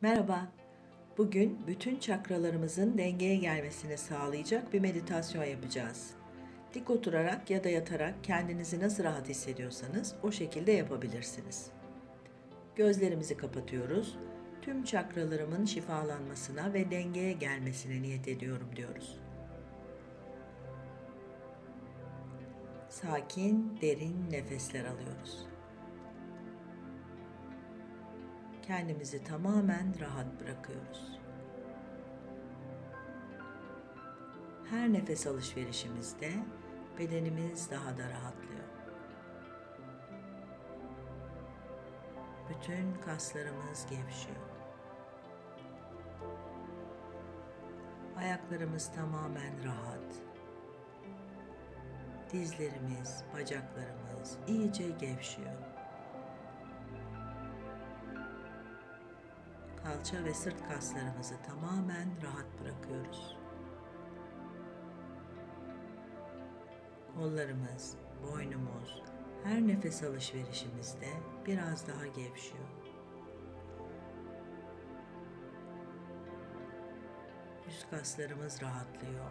Merhaba. Bugün bütün çakralarımızın dengeye gelmesini sağlayacak bir meditasyon yapacağız. Dik oturarak ya da yatarak kendinizi nasıl rahat hissediyorsanız o şekilde yapabilirsiniz. Gözlerimizi kapatıyoruz. Tüm çakralarımın şifalanmasına ve dengeye gelmesine niyet ediyorum diyoruz. Sakin, derin nefesler alıyoruz. Kendimizi tamamen rahat bırakıyoruz. Her nefes alışverişimizde bedenimiz daha da rahatlıyor. Bütün kaslarımız gevşiyor. Ayaklarımız tamamen rahat. Dizlerimiz, bacaklarımız iyice gevşiyor. Kalça ve sırt kaslarımızı tamamen rahat bırakıyoruz. Kollarımız, boynumuz her nefes alışverişimizde biraz daha gevşiyor. Yüz kaslarımız rahatlıyor.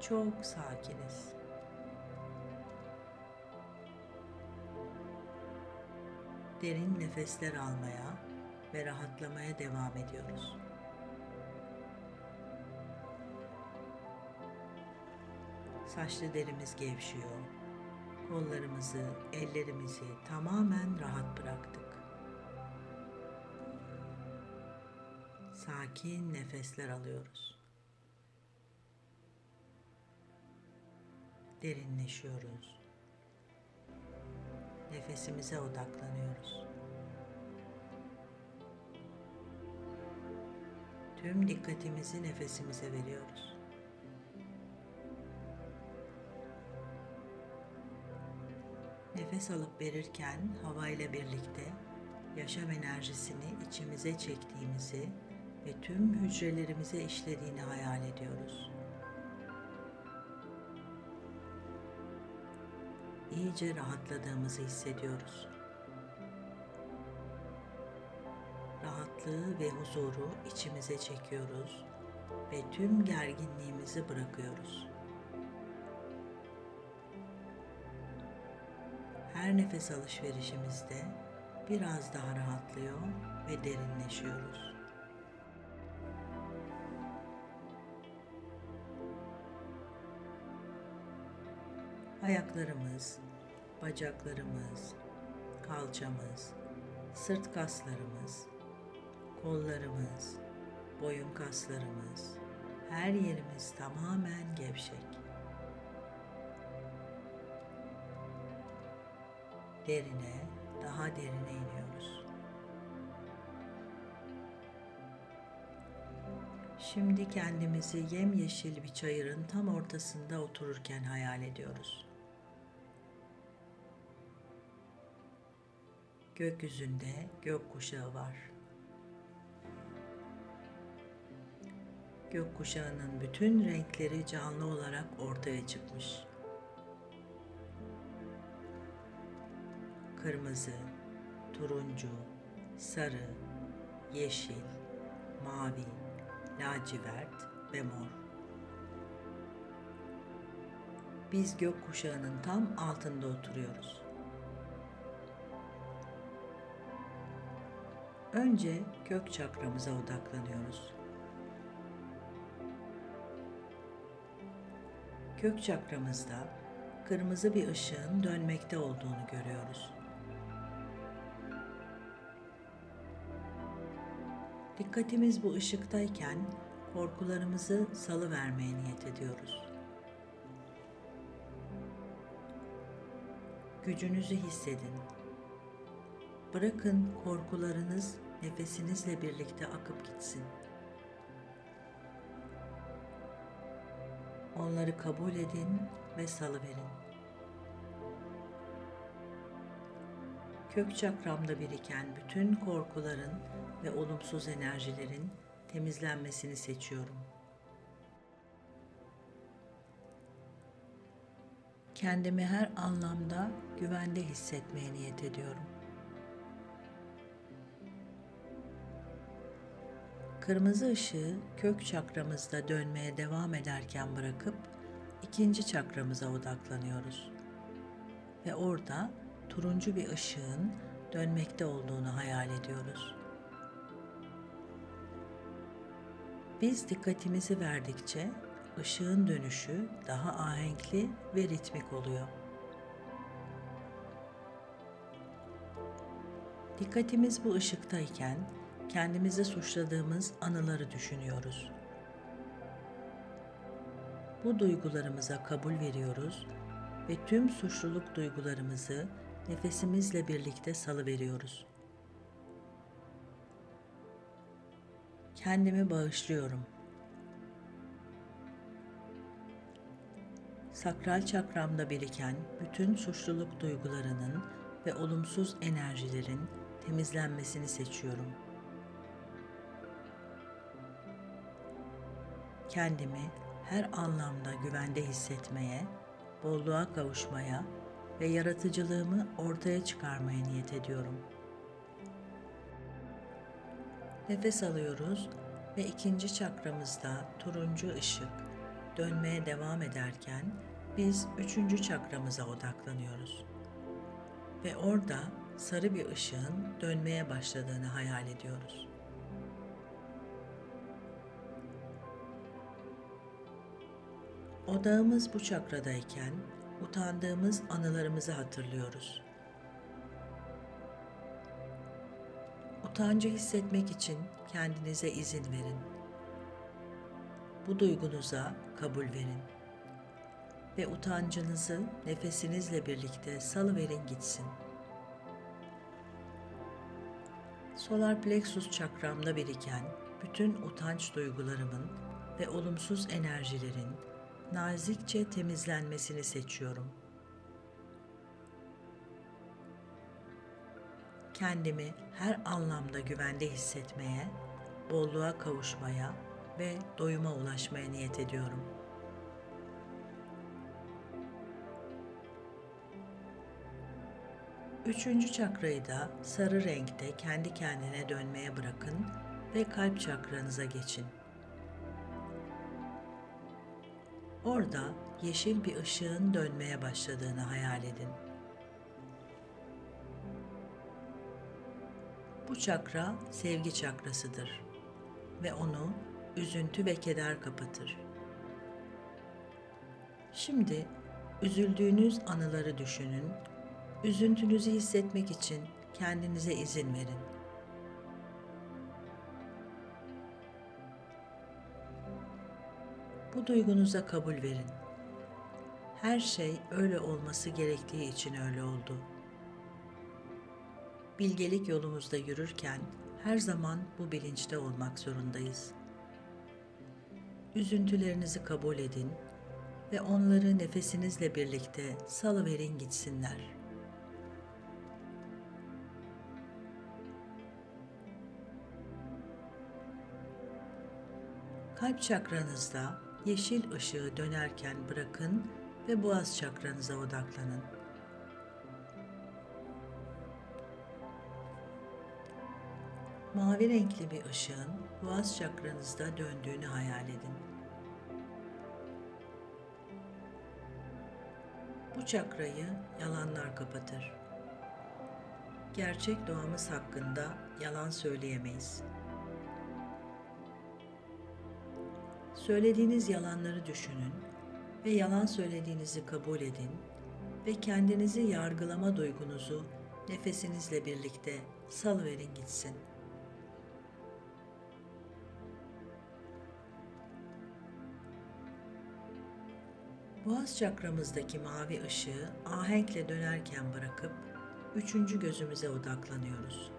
Çok sakiniz. Derin nefesler almaya ve rahatlamaya devam ediyoruz. Saçlı derimiz gevşiyor. Kollarımızı, ellerimizi tamamen rahat bıraktık. Sakin nefesler alıyoruz. Derinleşiyoruz. Nefesimize odaklanıyoruz. Tüm dikkatimizi nefesimize veriyoruz. Nefes alıp verirken hava ile birlikte yaşam enerjisini içimize çektiğimizi ve tüm hücrelerimize işlediğini hayal ediyoruz. İyice rahatladığımızı hissediyoruz. Rahatlığı ve huzuru içimize çekiyoruz ve tüm gerginliğimizi bırakıyoruz. Her nefes alışverişimizde biraz daha rahatlıyor ve derinleşiyoruz. Ayaklarımız, bacaklarımız, kalçamız, sırt kaslarımız, kollarımız, boyun kaslarımız, her yerimiz tamamen gevşek. Derine, daha derine iniyoruz. Şimdi kendimizi yemyeşil bir çayırın tam ortasında otururken hayal ediyoruz. Gökyüzünde gökkuşağı var. Gökkuşağının bütün renkleri canlı olarak ortaya çıkmış. Kırmızı, turuncu, sarı, yeşil, mavi, lacivert ve mor. Biz gökkuşağının tam altında oturuyoruz. Önce kök çakramıza odaklanıyoruz. Kök çakramızda kırmızı bir ışığın dönmekte olduğunu görüyoruz. Dikkatimiz bu ışıktayken korkularımızı salı vermeye niyet ediyoruz. Gücünüzü hissedin. Bırakın korkularınız nefesinizle birlikte akıp gitsin. Onları kabul edin ve salıverin. Kök çakramda biriken bütün korkuların ve olumsuz enerjilerin temizlenmesini seçiyorum. Kendimi her anlamda güvende hissetmeye niyet ediyorum. Kırmızı ışığı kök çakramızda dönmeye devam ederken bırakıp ikinci çakramıza odaklanıyoruz. Ve orada turuncu bir ışığın dönmekte olduğunu hayal ediyoruz. Biz dikkatimizi verdikçe ışığın dönüşü daha ahenkli ve ritmik oluyor. Dikkatimiz bu ışıktayken kendimizi suçladığımız anıları düşünüyoruz. Bu duygularımıza kabul veriyoruz ve tüm suçluluk duygularımızı nefesimizle birlikte salıveriyoruz. Kendimi bağışlıyorum. Sakral çakramda biriken bütün suçluluk duygularının ve olumsuz enerjilerin temizlenmesini seçiyorum. Kendimi her anlamda güvende hissetmeye, bolluğa kavuşmaya ve yaratıcılığımı ortaya çıkarmaya niyet ediyorum. Nefes alıyoruz ve ikinci çakramızda turuncu ışık dönmeye devam ederken biz üçüncü çakramıza odaklanıyoruz. Ve orada sarı bir ışığın dönmeye başladığını hayal ediyoruz. Odağımız bu çakradayken utandığımız anılarımızı hatırlıyoruz. Utancı hissetmek için kendinize izin verin. Bu duygunuza kabul verin. Ve utancınızı nefesinizle birlikte salıverin gitsin. Solar plexus çakramda biriken bütün utanç duygularımın ve olumsuz enerjilerin nazikçe temizlenmesini seçiyorum. Kendimi her anlamda güvende hissetmeye, bolluğa kavuşmaya ve doyuma ulaşmaya niyet ediyorum. Üçüncü çakrayı da sarı renkte kendi kendine dönmeye bırakın ve kalp çakranıza geçin. Orada yeşil bir ışığın dönmeye başladığını hayal edin. Bu çakra sevgi çakrasıdır ve onu üzüntü ve keder kapatır. Şimdi üzüldüğünüz anıları düşünün. Üzüntünüzü hissetmek için kendinize izin verin. Bu duygunuza kabul verin. Her şey öyle olması gerektiği için öyle oldu. Bilgelik yolumuzda yürürken her zaman bu bilinçte olmak zorundayız. Üzüntülerinizi kabul edin ve onları nefesinizle birlikte salıverin gitsinler. Kalp çakranızda yeşil ışığı dönerken bırakın ve boğaz çakranıza odaklanın. Mavi renkli bir ışığın boğaz çakranızda döndüğünü hayal edin. Bu çakrayı yalanlar kapatır. Gerçek doğamız hakkında yalan söyleyemeyiz. Söylediğiniz yalanları düşünün ve yalan söylediğinizi kabul edin ve kendinizi yargılama duygunuzu nefesinizle birlikte salıverin gitsin. Boğaz çakramızdaki mavi ışığı ahenkle dönerken bırakıp üçüncü gözümüze odaklanıyoruz.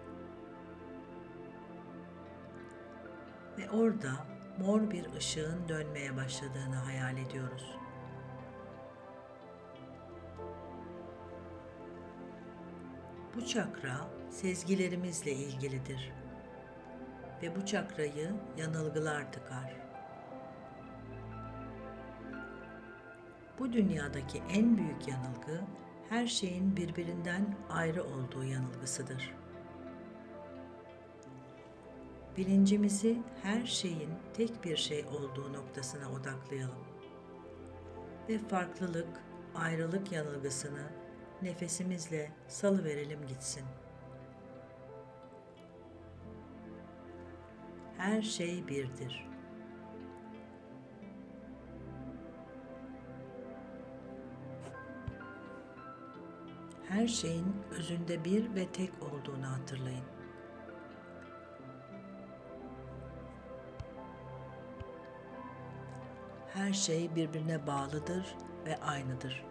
Ve orada mor bir ışığın dönmeye başladığını hayal ediyoruz. Bu çakra sezgilerimizle ilgilidir ve bu çakrayı yanılgılar tıkar. Bu dünyadaki en büyük yanılgı her şeyin birbirinden ayrı olduğu yanılgısıdır. Bilincimizi her şeyin tek bir şey olduğu noktasına odaklayalım. Ve farklılık, ayrılık yanılgısını nefesimizle salıverelim gitsin. Her şey birdir. Her şeyin özünde bir ve tek olduğunu hatırlayın. Her şey birbirine bağlıdır ve aynıdır.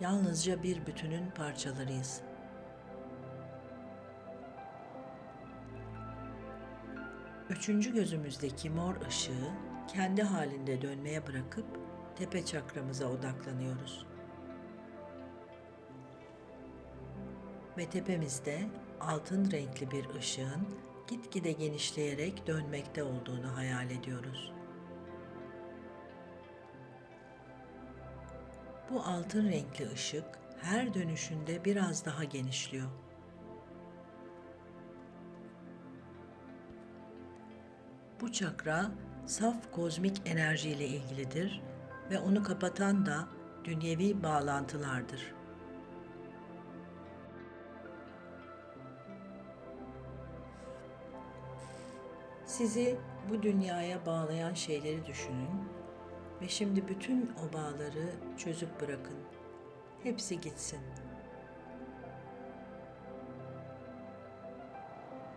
Yalnızca bir bütünün parçalarıyız. Üçüncü gözümüzdeki mor ışığı kendi halinde dönmeye bırakıp tepe çakramıza odaklanıyoruz. Ve tepemizde altın renkli bir ışığın gitgide genişleyerek dönmekte olduğunu hayal ediyoruz. Bu altın renkli ışık her dönüşünde biraz daha genişliyor. Bu çakra saf kozmik enerjiyle ilgilidir ve onu kapatan da dünyevi bağlantılardır. Sizi bu dünyaya bağlayan şeyleri düşünün ve şimdi bütün o bağları çözüp bırakın. Hepsi gitsin.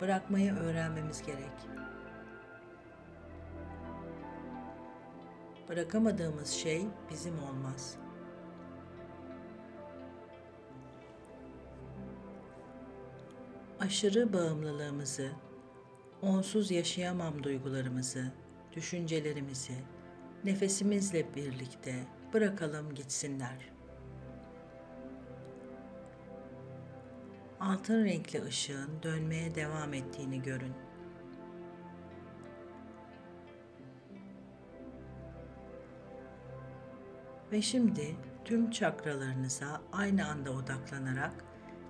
Bırakmayı öğrenmemiz gerek. Bırakamadığımız şey bizim olmaz. Aşırı bağımlılığımızı, onsuz yaşayamam duygularımızı, düşüncelerimizi nefesimizle birlikte bırakalım gitsinler. Altın renkli ışığın dönmeye devam ettiğini görün. Ve şimdi tüm çakralarınıza aynı anda odaklanarak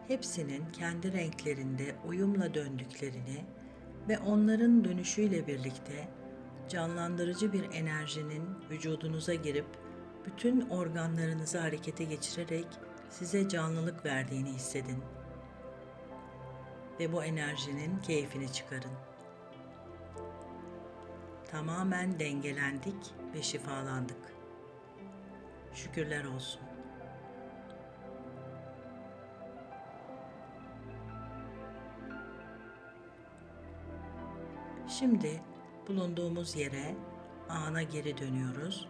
hepsinin kendi renklerinde uyumla döndüklerini ve onların dönüşüyle birlikte canlandırıcı bir enerjinin vücudunuza girip bütün organlarınızı harekete geçirerek size canlılık verdiğini hissedin. Ve bu enerjinin keyfini çıkarın. Tamamen dengelendik ve şifalandık. Şükürler olsun. Şimdi bulunduğumuz yere ana geri dönüyoruz.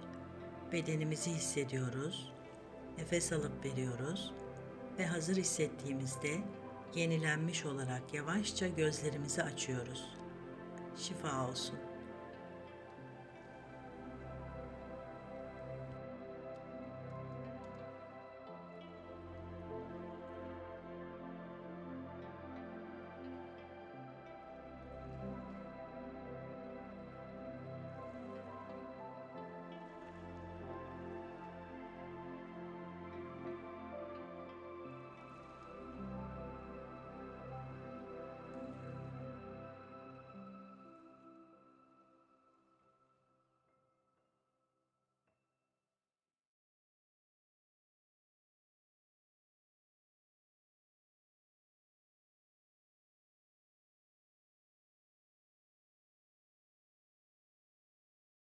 Bedenimizi hissediyoruz. Nefes alıp veriyoruz ve hazır hissettiğimizde yenilenmiş olarak yavaşça gözlerimizi açıyoruz. Şifa olsun.